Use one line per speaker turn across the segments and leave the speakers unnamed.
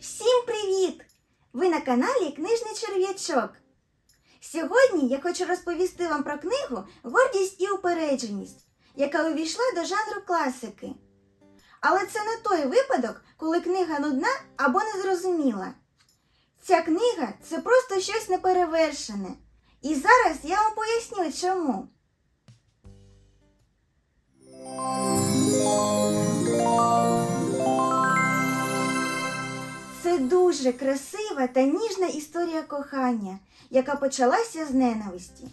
Всім привіт! Ви на каналі Книжний черв'ячок. Сьогодні я хочу розповісти вам про книгу Гордість і упередженість, яка увійшла до жанру класики. Але це не той випадок, коли книга нудна або незрозуміла. Ця книга це просто щось неперевершене. І зараз я вам поясню чому. Це дуже красива та ніжна історія кохання, яка почалася з ненависті.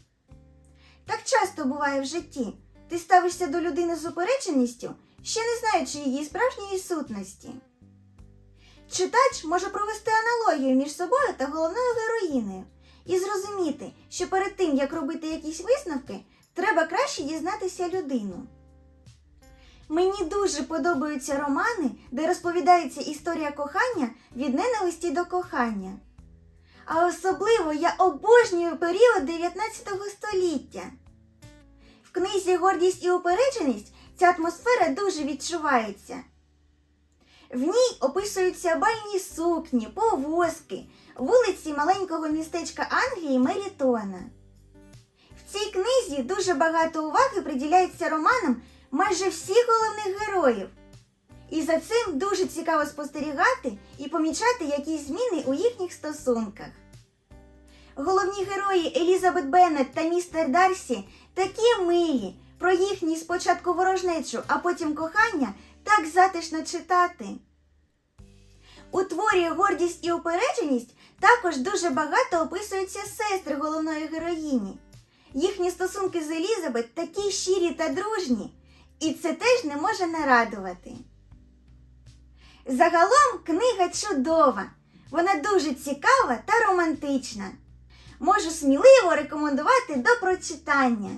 Так часто буває в житті. Ти ставишся до людини з упередженістю, ще не знаючи її справжньої сутності. Читач може провести аналогію між собою та головною героїнею і зрозуміти, що перед тим, як робити якісь висновки, треба краще дізнатися людину. Мені дуже подобаються романи, де розповідається історія кохання від ненависті до кохання. А особливо я обожнюю період 19 століття. В книзі Гордість і упередженість ця атмосфера дуже відчувається. В ній описуються бальні сукні, повозки, вулиці маленького містечка Англії Мерітона. В цій книзі дуже багато уваги приділяється романам майже всіх головних героїв. І за цим дуже цікаво спостерігати і помічати якісь зміни у їхніх стосунках. Головні герої Елізабет Беннет та містер Дарсі такі милі, про їхній спочатку ворожнечу, а потім кохання так затишно читати. У творі Гордість і упередженість також дуже багато описуються сестри головної героїні. Їхні стосунки з Елізабет такі щирі та дружні, і це теж не може не радувати. Загалом книга чудова, вона дуже цікава та романтична. Можу сміливо рекомендувати до прочитання.